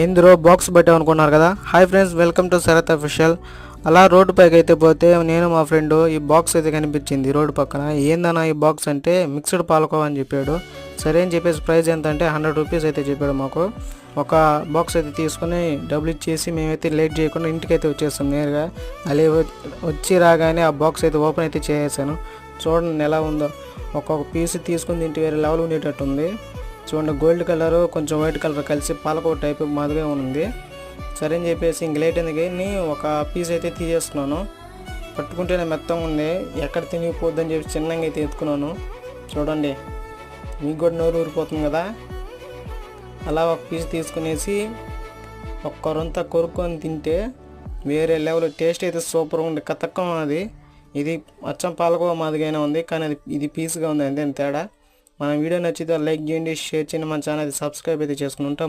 ఏందిరో box పెట్టాం అనుకున్నారు కదా? Hi friends welcome to Sharath official అలా రోడ్డు పైకి అయితే పోతే నేను మా ఫ్రెండ్ ఈ బాక్స్ అయితే కనిపించింది రోడ్డు పక్కన. ఏందన్నా ఈ బాక్స్ అంటే మిక్స్డ్ పాలకోవా అని చెప్పాడు. సరే అని చెప్పేసి ప్రైస్ ఎంత అంటే హండ్రెడ్ రూపీస్ అయితే చెప్పాడు మాకు. ఒక బాక్స్ అయితే తీసుకొని డబ్బులు ఇచ్చేసి మేమైతే లేట్ చేయకుండా ఇంటికైతే వచ్చేస్తాం నేరుగా. అలా వచ్చి రాగానే ఆ బాక్స్ అయితే ఓపెన్ అయితే చేసేసాను. చూడండి ఎలా ఉందో. ఒక్కొక్క పీస్ తీసుకుని ఇంటి వేరే లెవెల్ ఉండేటట్టు ఉంది చూడండి గోల్డ్ కలర్ కొంచెం వైట్ కలర్ కలిసి పాలకో టైప్ మాదిరిగా ఉంది. సరే అని చెప్పేసి ఇంక లేట్ ఎందుకని ఒక పీస్ అయితే తీసేస్తున్నాను. పట్టుకుంటేనే మెత్తంగా ఉంది. ఎక్కడ తినిగిపోద్దని చెప్పి చిన్నగా అయితే ఎత్తుకున్నాను. చూడండి మీకు కూడా నోరు ఊరిపోతుంది కదా? అలా ఒక పీస్ తీసుకునేసి ఒక్కరంతా కొరుక్కొని తింటే వేరే లెవెల్ టేస్ట్ అయితే సూపర్గా ఉంది. కతక్కం అది. ఇది అచ్చం పాలకోవ మాదిరిగానే ఉంది కానీ అది ఇది పీస్గా ఉంది అంతే తేడా. మన వీడియో నచ్చితే లైక్ చేయండి షేర్ చేయండి మన ఛానల్ సబ్స్క్రైబ్ అయితే చేసుకుని ఉంటాం.